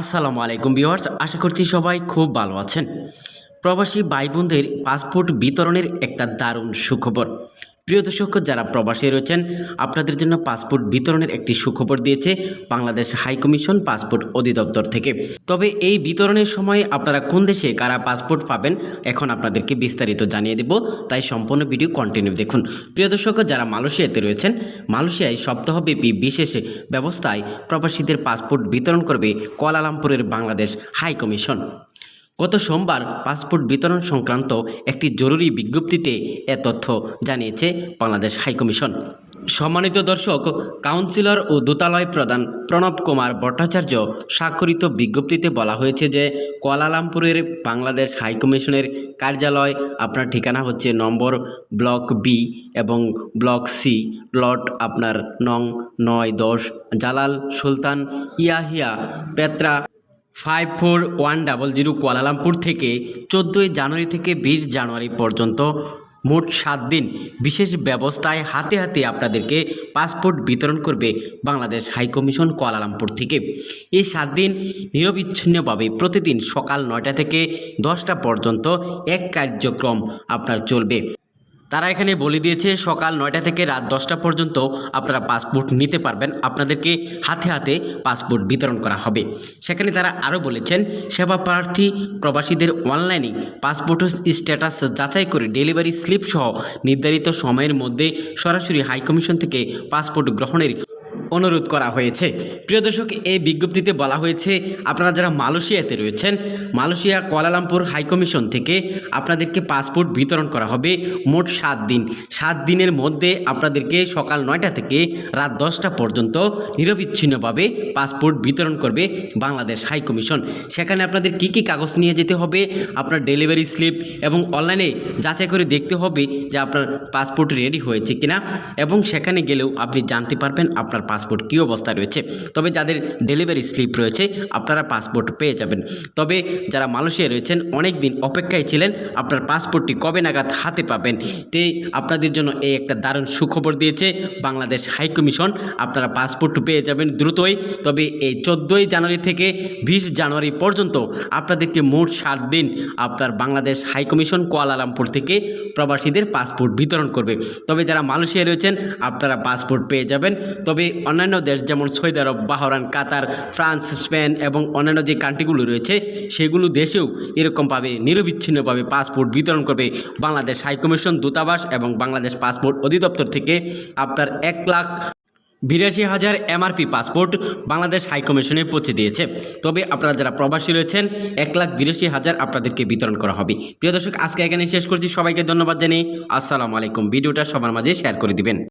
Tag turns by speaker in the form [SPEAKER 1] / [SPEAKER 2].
[SPEAKER 1] আসসালামু আলাইকুম ভিউয়ার্স, আশা করছি সবাই খুব ভালো আছেন। প্রবাসী ভাই বোনদের পাসপোর্ট বিতরণের একটা দারুণ সুখবর। প্রিয় দর্শক, যারা প্রবাসী রয়েছেন, আপনাদের জন্য পাসপোর্ট বিতরণের একটি সুখবর দিয়েছে বাংলাদেশ হাই কমিশন পাসপোর্ট অধিদপ্তর থেকে। তবে এই বিতরণের সময় আপনারা কোন দেশে কারা পাসপোর্ট পাবেন, এখন আপনাদেরকে বিস্তারিত জানিয়ে দেব। তাই সম্পূর্ণ ভিডিও কন্টিনিউ দেখুন। প্রিয় দর্শক, যারা মালয়েশিয়াতে রয়েছেন, মালয়েশিয়ায় সপ্তাহব্যাপী বিশেষ ব্যবস্থায় প্রবাসীদের পাসপোর্ট বিতরণ করবে কোয়ালালামপুরের বাংলাদেশ হাই কমিশন। গত সোমবার পাসপোর্ট বিতরণ সংক্রান্ত একটি জরুরি বিজ্ঞপ্তিতে এ তথ্য জানিয়েছে বাংলাদেশ হাইকমিশন। সম্মানিত দর্শক, কাউন্সিলর ও দূতালয় প্রধান প্রণব কুমার ভট্টাচার্য স্বাক্ষরিত বিজ্ঞপ্তিতে বলা হয়েছে যে কোয়ালালামপুরের বাংলাদেশ হাইকমিশনের কার্যালয় আপনার ঠিকানা হচ্ছে নম্বর ব্লক বি এবং ব্লক সি প্লট আপনার নং নয় দশ, Jalan Sultan Yahya, Petra five four one double zero Kuala Lumpur থেকে চোদ্দোই জানুয়ারি থেকে বিশ জানুয়ারি পর্যন্ত মোট সাত দিন বিশেষ ব্যবস্থায় হাতে হাতে আপনাদেরকে পাসপোর্ট বিতরণ করবে বাংলাদেশ হাইকমিশন কুয়ালালামপুর থেকে। এই সাত দিন নিরবিচ্ছিন্নভাবে প্রতিদিন সকাল নয়টা থেকে দশটা পর্যন্ত এক কার্যক্রম আপনার চলবে। তারা এখানে বলে দিয়েছে, সকাল নয়টা থেকে রাত দশটা পর্যন্ত আপনারা পাসপোর্ট নিতে পারবেন। আপনাদেরকে হাতে হাতে পাসপোর্ট বিতরণ করা হবে। সেখানে তারা আরও বলেছেন, সেবা প্রার্থী প্রবাসীদের অনলাইনে পাসপোর্ট স্ট্যাটাস যাচাই করে ডেলিভারি স্লিপ সহ নির্ধারিত সময়ের মধ্যে সরাসরি হাইকমিশন থেকে পাসপোর্ট গ্রহণের অনুরোধ করা হয়েছে। প্রিয় দর্শক, এই বিজ্ঞপ্তিতে বলা হয়েছে, আপনারা যারা মালয়েশিয়াতে রয়েছেন, মালয়েশিয়া কোয়ালালামপুর হাইকমিশন থেকে আপনাদেরকে পাসপোর্ট বিতরণ করা হবে মোট সাত দিন। সাত দিনের মধ্যে আপনাদেরকে সকাল নয়টা থেকে রাত দশটা পর্যন্ত নিরবিচ্ছিন্নভাবে পাসপোর্ট বিতরণ করবে বাংলাদেশ হাইকমিশন সেখানে আপনাদের কি কি কাগজ নিয়ে যেতে হবে, আপনার ডেলিভারি স্লিপ এবং অনলাইনে যাচাই করে দেখতে হবে যে আপনার পাসপোর্ট রেডি হয়েছে কিনা এবং সেখানে গেলেও আপনি জানতে পারবেন আপনার পাসপোর্ট কী অবস্থায় রয়েছে। তবে যাদের ডেলিভারি স্লিপ রয়েছে, আপনারা পাসপোর্ট পেয়ে যাবেন। তবে যারা মালয়েশিয়া রয়েছেন অনেক দিন অপেক্ষায় ছিলেন, আপনার পাসপোর্টটি কবে নাগাদ হাতে পাবেন। তে আপনাদের জন্য এই একটা দারুণ সুখবর দিয়েছে বাংলাদেশ হাইকমিশন আপনারা পাসপোর্ট পেয়ে যাবেন দ্রুতই। তবে এই চোদ্দোই জানুয়ারি থেকে বিশ জানুয়ারি পর্যন্ত আপনাদেরকে মোট সাত দিন আপনার বাংলাদেশ হাইকমিশন কোয়ালালামপুর থেকে প্রবাসীদের পাসপোর্ট বিতরণ করবে। তবে যারা মালয়েশিয়া রয়েছেন, আপনারা পাসপোর্ট পেয়ে যাবেন। তবে অন্যান্য দেশ যেমন Saudi Arab Bahrain Qatar, France, Spain এবং অন্যান্য যে কান্ট্রিগুলো রয়েছে, সেগুলো দেশেও এরকমভাবে, নিরবিচ্ছিন্নভাবে পাসপোর্ট বিতরণ করবে বাংলাদেশ হাইকমিশন দূতাবাস এবং বাংলাদেশ পাসপোর্ট অধিদপ্তর থেকে আপনার এক লাখ বিরাশি হাজার এমআরপি পাসপোর্ট বাংলাদেশ হাইকমিশনে পৌঁছে দিয়েছে। তবে আপনারা যারা প্রবাসী রয়েছেন, এক লাখ বিরাশি হাজার আপনাদেরকে বিতরণ করা হবে। প্রিয় দর্শক, আজকে এখানে শেষ করছি। সবাইকে ধন্যবাদ জানিয়ে আসসালামু আলাইকুম। ভিডিওটা সবার মাঝে শেয়ার করে দিবেন।